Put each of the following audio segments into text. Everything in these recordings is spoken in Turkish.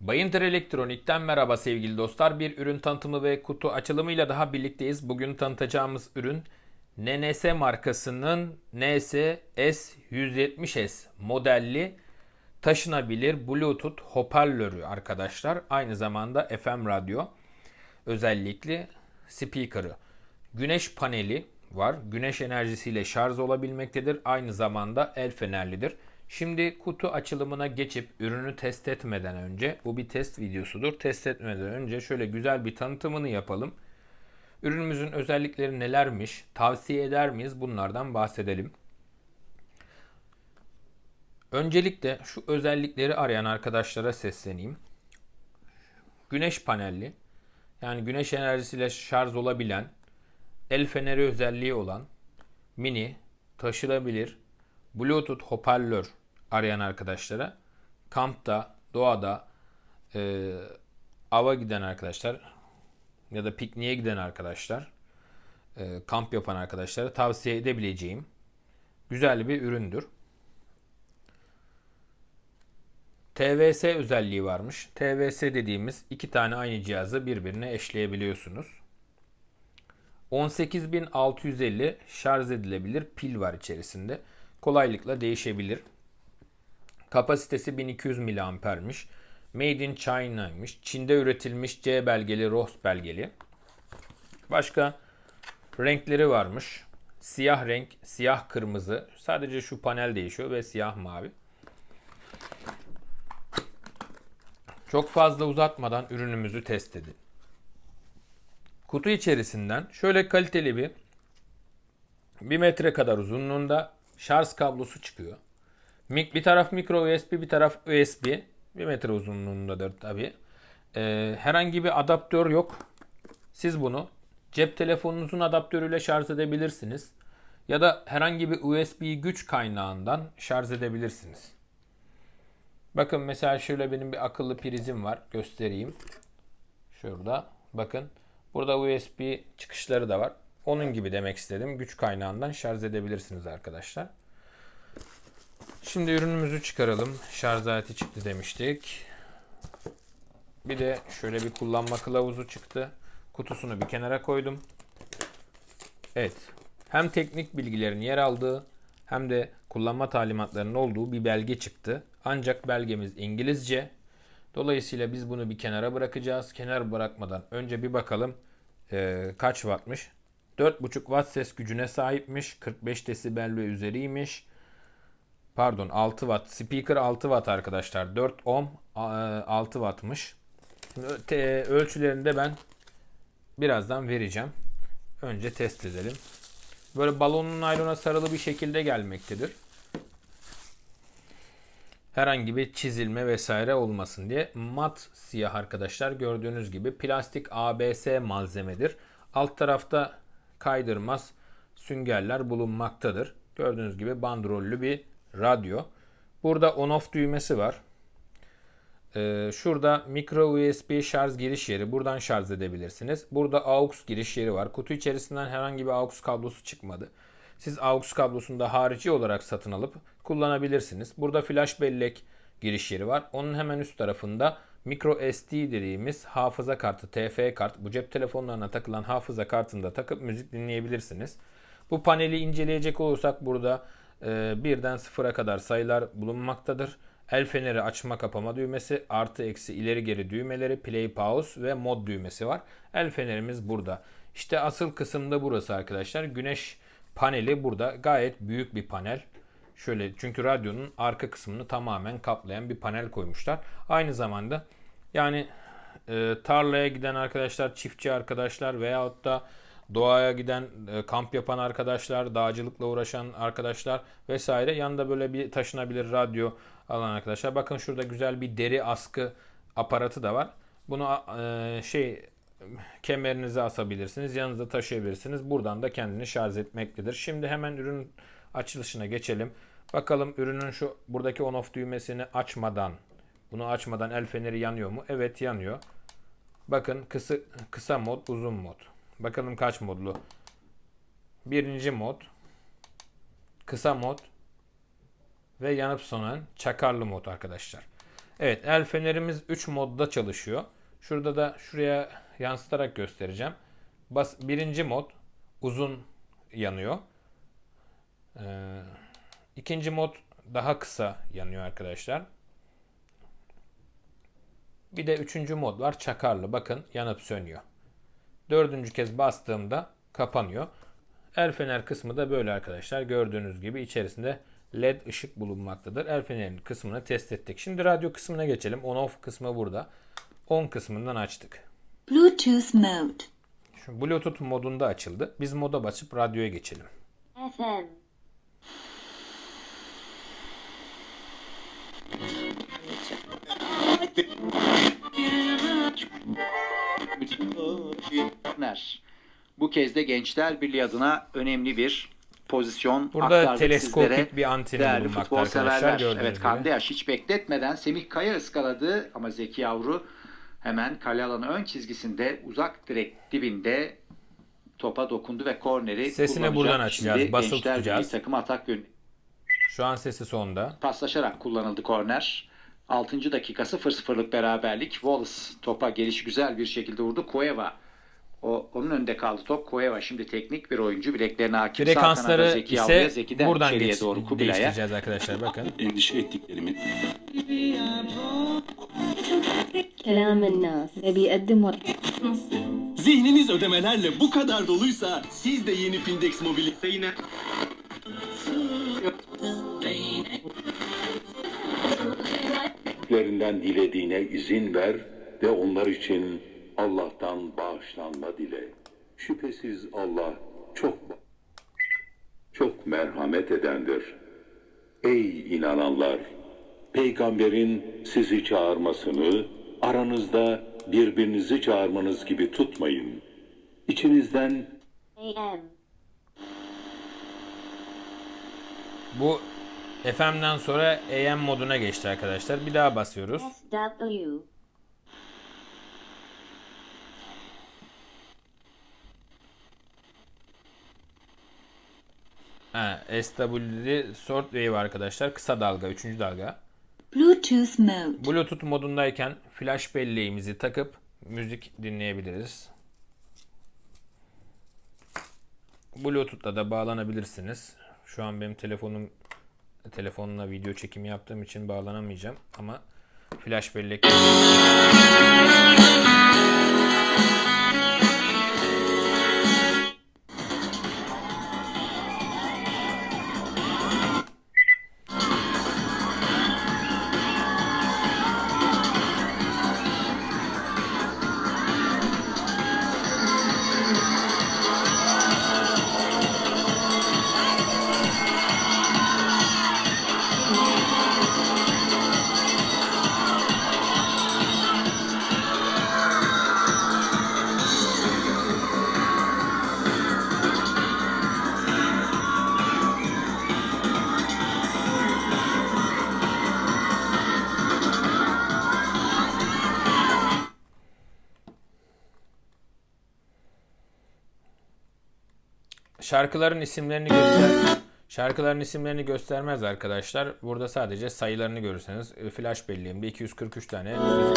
Bayındır Elektronik'ten merhaba sevgili dostlar. Bir ürün tanıtımı ve kutu açılımıyla daha birlikteyiz. Bugün tanıtacağımız ürün NNS markasının NS S170S modelli taşınabilir Bluetooth hoparlörü arkadaşlar. Aynı zamanda FM radyo özellikli speaker'ı. Güneş paneli var. Güneş enerjisiyle şarj olabilmektedir. Aynı zamanda el fenerlidir. Şimdi kutu açılımına geçip ürünü test etmeden önce bu bir test videosudur. Test etmeden önce şöyle güzel bir tanıtımını yapalım. Ürünümüzün özellikleri nelermiş? Tavsiye eder miyiz? Bunlardan bahsedelim. Öncelikle şu özellikleri arayan arkadaşlara sesleneyim. Güneş panelli, yani güneş enerjisiyle şarj olabilen, el feneri özelliği olan, mini, taşınabilir, Bluetooth hoparlör arayan arkadaşlara, kampta, doğada, e, ava giden arkadaşlar ya da pikniğe giden arkadaşlar, e, kamp yapan arkadaşlara tavsiye edebileceğim güzel bir üründür. TVS özelliği varmış. TVS dediğimiz iki tane aynı cihazı birbirine eşleyebiliyorsunuz. 18650 şarj edilebilir pil var içerisinde. Kolaylıkla değişebilir. Kapasitesi 1200 miliampermiş. Made in China'ymış. Çin'de üretilmiş C belgeli, ROHS belgeli. Başka renkleri varmış. Siyah renk, siyah kırmızı. Sadece şu panel değişiyor ve siyah mavi. Çok fazla uzatmadan ürünümüzü test edin. Kutu içerisinden şöyle kaliteli bir 1 metre kadar uzunluğunda şarj kablosu çıkıyor. Bir taraf micro USB, bir taraf USB. 1 metre uzunluğundadır tabi. Ee, herhangi bir adaptör yok. Siz bunu cep telefonunuzun adaptörüyle şarj edebilirsiniz. Ya da herhangi bir USB güç kaynağından şarj edebilirsiniz. Bakın mesela şöyle benim bir akıllı prizim var. Göstereyim. Şurada. Bakın. Burada USB çıkışları da var. Onun gibi demek istedim. Güç kaynağından şarj edebilirsiniz arkadaşlar. Şimdi ürünümüzü çıkaralım. Şarj aleti çıktı demiştik. Bir de şöyle bir kullanma kılavuzu çıktı. Kutusunu bir kenara koydum. Evet. Hem teknik bilgilerin yer aldığı hem de kullanma talimatlarının olduğu bir belge çıktı. Ancak belgemiz İngilizce. Dolayısıyla biz bunu bir kenara bırakacağız. Kenar bırakmadan önce bir bakalım e, kaç wattmış. 4.5 watt ses gücüne sahipmiş. 45 desibel ve üzeriymiş. Pardon 6 watt. Speaker 6 watt arkadaşlar. 4 ohm 6 wattmış. Şimdi ölçülerini de ben birazdan vereceğim. Önce test edelim. Böyle balonun naylona sarılı bir şekilde gelmektedir. Herhangi bir çizilme vesaire olmasın diye. Mat siyah arkadaşlar gördüğünüz gibi plastik ABS malzemedir. Alt tarafta kaydırmaz süngerler bulunmaktadır. Gördüğünüz gibi bandrollü bir radyo. Burada on off düğmesi var. Ee, şurada micro USB şarj giriş yeri. Buradan şarj edebilirsiniz. Burada AUX giriş yeri var. Kutu içerisinden herhangi bir AUX kablosu çıkmadı. Siz AUX kablosunu da harici olarak satın alıp kullanabilirsiniz. Burada flash bellek giriş yeri var. Onun hemen üst tarafında micro SD dediğimiz hafıza kartı, TF kart. Bu cep telefonlarına takılan hafıza kartını takıp müzik dinleyebilirsiniz. Bu paneli inceleyecek olursak burada birden sıfıra kadar sayılar bulunmaktadır. El feneri açma kapama düğmesi, artı eksi ileri geri düğmeleri, play pause ve mod düğmesi var. El fenerimiz burada. İşte asıl kısımda burası arkadaşlar. Güneş paneli burada gayet büyük bir panel. Şöyle çünkü radyonun arka kısmını tamamen kaplayan bir panel koymuşlar. Aynı zamanda yani e, tarlaya giden arkadaşlar, çiftçi arkadaşlar veyahut da doğaya giden, e, kamp yapan arkadaşlar, dağcılıkla uğraşan arkadaşlar vesaire. Yanında böyle bir taşınabilir radyo alan arkadaşlar. Bakın şurada güzel bir deri askı aparatı da var. Bunu e, şey kemerinize asabilirsiniz. Yanınızda taşıyabilirsiniz. Buradan da kendini şarj etmektedir. Şimdi hemen ürün açılışına geçelim. Bakalım ürünün şu buradaki on off düğmesini açmadan bunu açmadan el feneri yanıyor mu? Evet yanıyor. Bakın kısa, kısa mod, uzun mod. Bakalım kaç modlu. Birinci mod. Kısa mod. Ve yanıp sönen çakarlı mod arkadaşlar. Evet el fenerimiz 3 modda çalışıyor. Şurada da şuraya yansıtarak göstereceğim. Bas, birinci mod uzun yanıyor. Ee, ikinci mod daha kısa yanıyor arkadaşlar. Bir de üçüncü mod var çakarlı. Bakın yanıp sönüyor. Dördüncü kez bastığımda kapanıyor. El fener kısmı da böyle arkadaşlar. Gördüğünüz gibi içerisinde LED ışık bulunmaktadır. El fenerin kısmını test ettik. Şimdi radyo kısmına geçelim. On off kısmı burada. On kısmından açtık. Bluetooth mode. Şu Bluetooth modunda açıldı. Biz moda basıp radyoya geçelim. FM. Ner. Bu kez de Gençler Birliği adına önemli bir pozisyon Burada teleskopik sizlere. bir anteni Değerli bulunmakta arkadaşlar, Evet. Kandeyaş hiç bekletmeden Semih Kaya ıskaladı ama Zeki Yavru hemen kale alanı ön çizgisinde uzak direk dibinde topa dokundu ve korneri Sesini buradan açacağız, Şimdi basılı Gençler tutacağız. Birliği takım atak yönü Şu an sesi sonda. paslaşarak kullanıldı korner. 6. dakika 0-0'lık beraberlik. Wallace topa geliş güzel bir şekilde vurdu. Cueva o, onun önünde kaldı top. Cueva şimdi teknik bir oyuncu. Bileklerine hakim. Sağ kanada Frekansları Zeki Yavru'ya, ise Zeki'den buradan içeriye geç, doğru Kubilay'a. değiştireceğiz arkadaşlar. Bakın. endişe ettiklerimi كلام الناس يبي يقدم وط- Zihniniz ödemelerle bu kadar doluysa siz de yeni Findex Mobilite yine Lerinden dilediğine izin ver ve onlar için Allah'tan bağışlanma dile. Şüphesiz Allah çok çok merhamet edendir. Ey inananlar! Peygamberin sizi çağırmasını aranızda birbirinizi çağırmanız gibi tutmayın. İçinizden. Bu FM'den sonra AM moduna geçti arkadaşlar. Bir daha basıyoruz. SW. Ha, SWD short wave arkadaşlar. Kısa dalga, üçüncü dalga. Bluetooth mode. Bluetooth modundayken flash belleğimizi takıp müzik dinleyebiliriz. Bluetooth'la da bağlanabilirsiniz. Şu an benim telefonum telefonla video çekimi yaptığım için bağlanamayacağım ama flash bellek Şarkıların isimlerini göster Şarkıların isimlerini göstermez arkadaşlar. Burada sadece sayılarını görürseniz e, flash belleğimde 243 tane müzik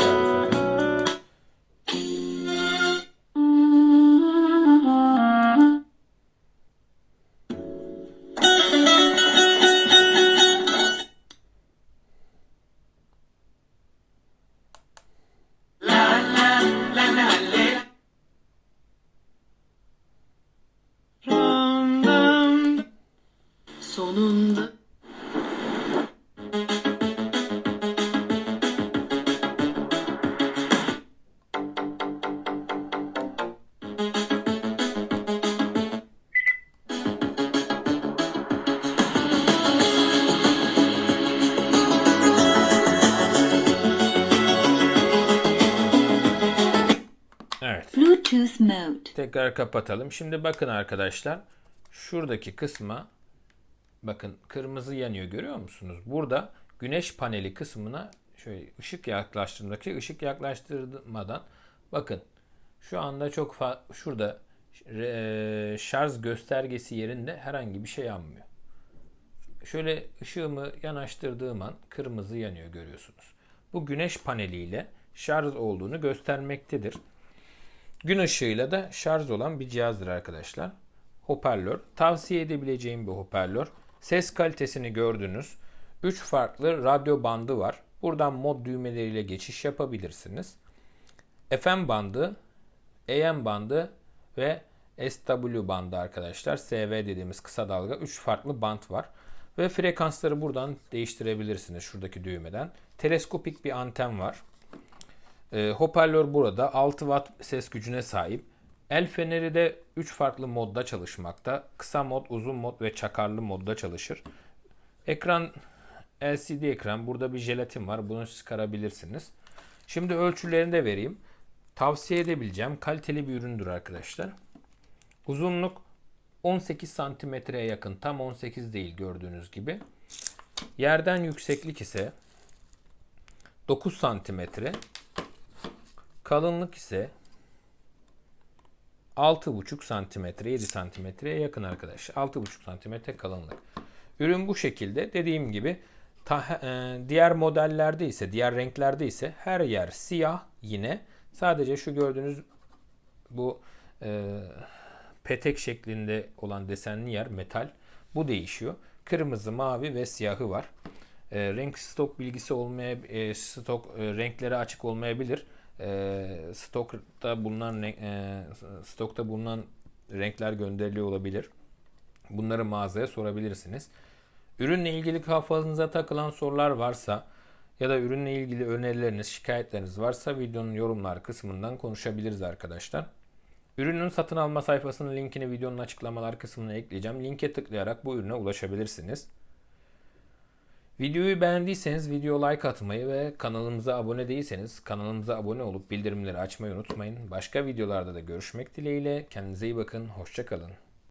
Sonunda. Evet. Bluetooth mode. Tekrar kapatalım. Şimdi bakın arkadaşlar. Şuradaki kısma bakın kırmızı yanıyor görüyor musunuz? Burada güneş paneli kısmına şöyle ışık yaklaştırdığımdaki ışık yaklaştırmadan bakın şu anda çok şurada e, şarj göstergesi yerinde herhangi bir şey yanmıyor. Şöyle ışığımı yanaştırdığım an kırmızı yanıyor görüyorsunuz. bu güneş paneliyle şarj olduğunu göstermektedir. Gün ışığıyla da şarj olan bir cihazdır arkadaşlar. Hoparlör. Tavsiye edebileceğim bir hoparlör. Ses kalitesini gördünüz. 3 farklı radyo bandı var. Buradan mod düğmeleriyle geçiş yapabilirsiniz. FM bandı, AM bandı ve SW bandı arkadaşlar. SV dediğimiz kısa dalga 3 farklı band var. Ve frekansları buradan değiştirebilirsiniz şuradaki düğmeden. Teleskopik bir anten var. E, hoparlör burada 6 watt ses gücüne sahip. El feneri de 3 farklı modda çalışmakta. Kısa mod, uzun mod ve çakarlı modda çalışır. Ekran LCD ekran. Burada bir jelatin var. Bunu çıkarabilirsiniz. Şimdi ölçülerini de vereyim. Tavsiye edebileceğim kaliteli bir üründür arkadaşlar. Uzunluk 18 santimetreye yakın. Tam 18 değil gördüğünüz gibi. Yerden yükseklik ise 9 santimetre. Kalınlık ise 6,5 santimetre 7 santimetreye yakın arkadaşlar. 6,5 santimetre kalınlık. Ürün bu şekilde. Dediğim gibi ta- e, diğer modellerde ise diğer renklerde ise her yer siyah yine. Sadece şu gördüğünüz bu e, petek şeklinde olan desenli yer metal. Bu değişiyor. Kırmızı, mavi ve siyahı var. E, renk stok bilgisi olmaya e, stok e, renkleri açık olmayabilir. E, stokta bulunan e, stokta bulunan renkler gönderiliyor olabilir. Bunları mağazaya sorabilirsiniz. Ürünle ilgili kafanıza takılan sorular varsa ya da ürünle ilgili önerileriniz, şikayetleriniz varsa videonun yorumlar kısmından konuşabiliriz arkadaşlar. Ürünün satın alma sayfasının linkini videonun açıklamalar kısmına ekleyeceğim. Linke tıklayarak bu ürüne ulaşabilirsiniz. Videoyu beğendiyseniz video like atmayı ve kanalımıza abone değilseniz kanalımıza abone olup bildirimleri açmayı unutmayın. Başka videolarda da görüşmek dileğiyle. Kendinize iyi bakın. Hoşçakalın.